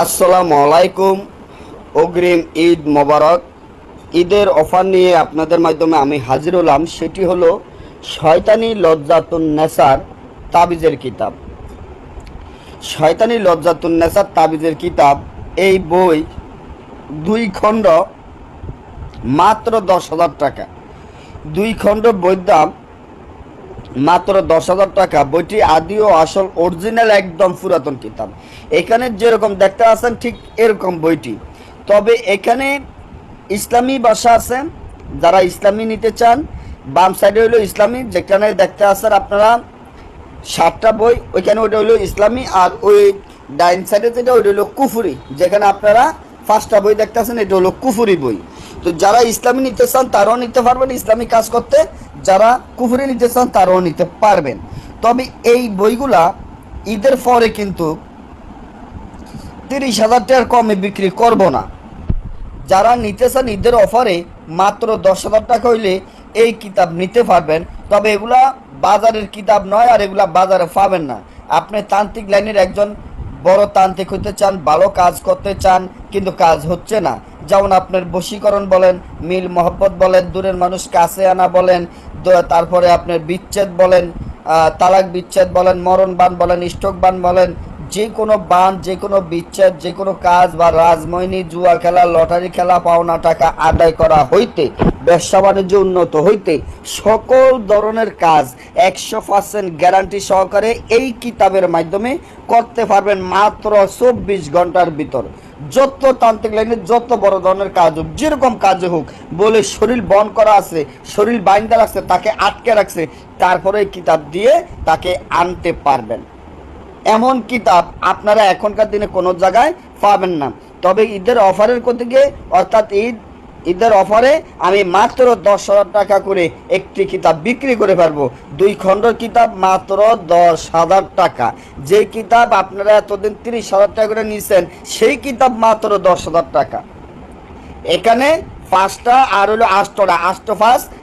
আসসালামু আলাইকুম। অগ্রিম ঈদ মোবারক। ঈদের অফার নিয়ে আপনাদের মাধ্যমে আমি হাজির হলাম। সেটি হলো শয়তানি লজ্জাতুন নেসার তাবিজের কিতাব। শয়তানি লজ্জাতুন নেসার তাবিজের কিতাব, এই বই দুই খণ্ড মাত্র দশ হাজার টাকা। দুই খণ্ড বইয়ের দাম মাত্র দশ হাজার টাকা। বইটি আদি ও আসল অরিজিনাল একদম পুরাতন কিতাব। এখানে যেরকম দেখতে আছেন, ঠিক এরকম বইটি। তবে এখানে ইসলামী ভাষা আছে। যারা ইসলামী নিতে চান, বাম সাইডে হলো ইসলামী, যেখানে দেখতে আসেন আপনারা সাতটা বই। ওইখানে ওইটা হলো ইসলামী, আর ওই ডাইন সাইডে যেটা, ওইটা হলো কুফুরি। যেখানে আপনারা পাঁচটা বই দেখতে আছেন, এটা হলো কুফুরি বই। তো যারা ইসলামী নিতে চান, তারাও নিতে পারবেন ইসলামী কাজ করতে। যারা কুফুরি নিতে চান তারাও নিতে পারবেন। তবে এই বইগুলা ঈদের পরে কিন্তু তিরিশ হাজার টাকার কমে বিক্রি করব না। যারা নিতে চান ঈদের অফারে মাত্র দশ হাজার টাকা হইলে এই কিতাব নিতে পারবেন। তবে এগুলা বাজারের কিতাব নয় আর এগুলা বাজারে পাবেন না। আপনি তান্ত্রিক লাইনের একজন বড় তান্ত্রিক হতে চান, ভালো কাজ করতে চান কিন্তু কাজ হচ্ছে না। যেমন আপনার বশীকরণ বলেন, মিল মহব্বত বলেন, দূরের মানুষ কাছে আনা বলেন তারপরে আপনার বিচ্ছেদ বলেন তালাক বিচ্ছেদ বলেন, মরণ বান বলেন, স্ট্রোক বান বলেন, যে কোনো বান, যে কোনো বিচ্ছেদ, যে কোনো কাজ বা রাজময়নি জুয়া খেলা, লটারি খেলা, পাওনা টাকা আদায় করা হইতে, ব্যবসা বাণিজ্য উন্নত হইতে, সকল ধরনের কাজ একশো পার্সেন্ট গ্যারান্টি সহকারে এই কিতাবের মাধ্যমে করতে পারবেন মাত্র চব্বিশ ঘণ্টার ভিতর। যত তান্ত্রিক লাইনে যত বড় ধরনের কাজ হোক, যেরকম কাজ হোক, বলে শরীর বন করা আছে, শরীর বাইন্দা রাখছে তাকে আটকে রাখছে, তারপরে কিতাব দিয়ে তাকে আনতে পারবেন। এমন কিতাব আপনারা এখনকার দিনে কোনো জায়গায় পাবেন না। তবে ঈদের অফারের দিকে অর্থাৎ ঈদ ঈদের অফারে আমি মাত্র দশ হাজার টাকা করে একটি কিতাব বিক্রি করে পারব দুই খণ্ড কিতাব মাত্র দশ হাজার টাকা। যে কিতাব আপনারা এতদিন তিরিশ হাজার টাকা করে নিয়েছেন সেই কিতাব মাত্র দশ হাজার টাকা। এখানে পাঁচটা আর হলো আষ্টটা আষ্ট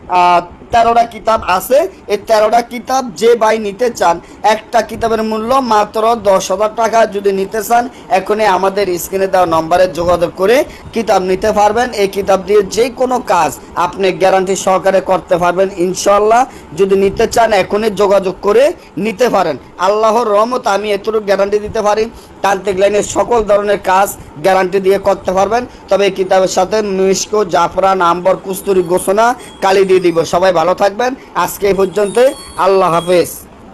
আহ, তেরোটা কিতাব আছে। এই তেরোটা কিতাব যে ভাই নিতে চান, একটা কিতাবের মূল্য মাত্র দশ হাজার টাকা। যদি নিতে চান, এখনই আমাদের স্ক্রিনে দেওয়া নম্বরে যোগাযোগ করে কিতাব নিতে পারবেন। এই কিতাব দিয়ে যে কোনো কাজ আপনি গ্যারান্টি সহকারে করতে পারবেন ইনশাল্লাহ যদি নিতে চান, এখনই যোগাযোগ করে নিতে পারেন। আল্লাহর রহমত, আমি এতটুকু গ্যারান্টি দিতে পারি। তান্ত্রিক লাইনের সকল ধরনের কাজ গ্যারান্টি দিয়ে করতে পারবেন। তবে এই কিতাবের সাথে মিষ্কো জাফরান আম্বর কুস্তুরি, ঘোষণা, কালি দিয়ে দিব। সবাই ভালো থাকবেন। আজকে এই পর্যন্ত আল্লাহ হাফেজ।